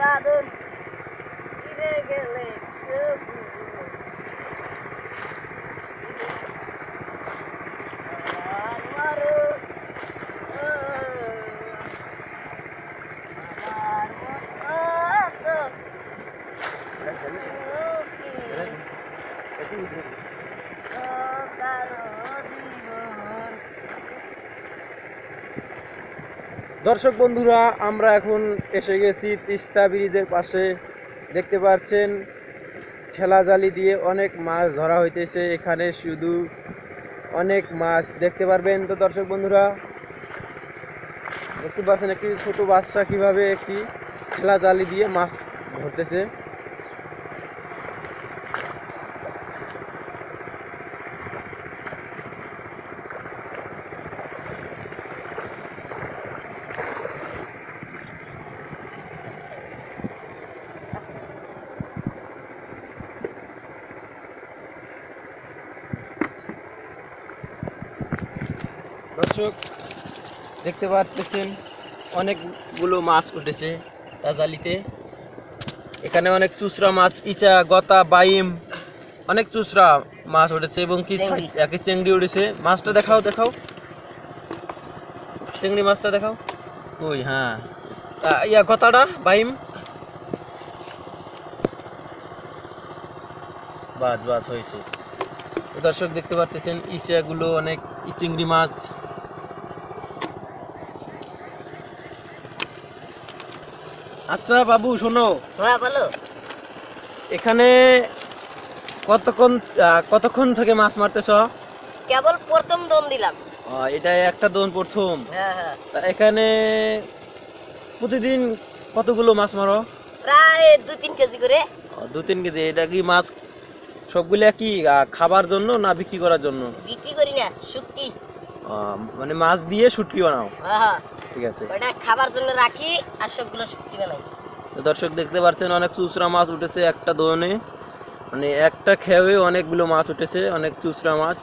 বাদন ফিরে গেলে আমার মারো ও, আমার দর্শক বন্ধুরা, আমরা এখন এসে গেছি তিস্তা ব্রিজের পাশে। দেখতে পাচ্ছেন ঠেলা জালি দিয়ে অনেক মাছ ধরা হইতেছে এখানে শুধু অনেক মাছ। দেখতে পারবেন তো দর্শক বন্ধুরা? দেখতে পাচ্ছেন একটি ছোট বাচ্চা কীভাবে একটি ঠেলা জালি দিয়ে মাছ ধরতেছে। দর্শক দেখতে পাচ্ছেন অনেকগুলো মাছ উঠেছে তাজালিতে। এখানে অনেক চুচরা মাছ ইচা গতা বাইম অনেক চুচরা মাছ উঠেছে এবং কি চিংড়ি। উঠেছে। মাছটা দেখাও দেখাও। চিংড়ি মাছটা দেখাও। ওই হ্যাঁ। ইয়া গতাটা বাইম। বাস বাস হয়েছে। দর্শক দেখতে পারতেছেন ইচাগুলো অনেক চিংড়ি মাছ। আচ্ছা বাবু শোনো। হ্যাঁ বলো। এখানে কতক্ষণ কতক্ষণ থেকে মাছ মারতেছ? কেবল প্রথম দম দিলাম। এটা একটা দোন প্রথম। হ্যাঁ হ্যাঁ। এখানে প্রতিদিন কতগুলো মাছ মারো? প্রায় দু তিন কেজি করে। দু তিন কেজি। এটা কি মাছ সবগুলা কি খাবার জন্য না বিক্রি করার জন্য? বিক্রি করি না শুটকি। মানে মাছ দিয়ে শুটকি বানাও? ঠিক আছে। ওটা খাবার জন্য রাখি আর সবগুলো শুটকি বানাই। দর্শক দেখতে পাচ্ছেন অনেক চুচরা মাছ উঠেছে একটা দোনে মানে একটা খেয়ে অনেকগুলো মাছ উঠেছে অনেক চুচরা মাছ।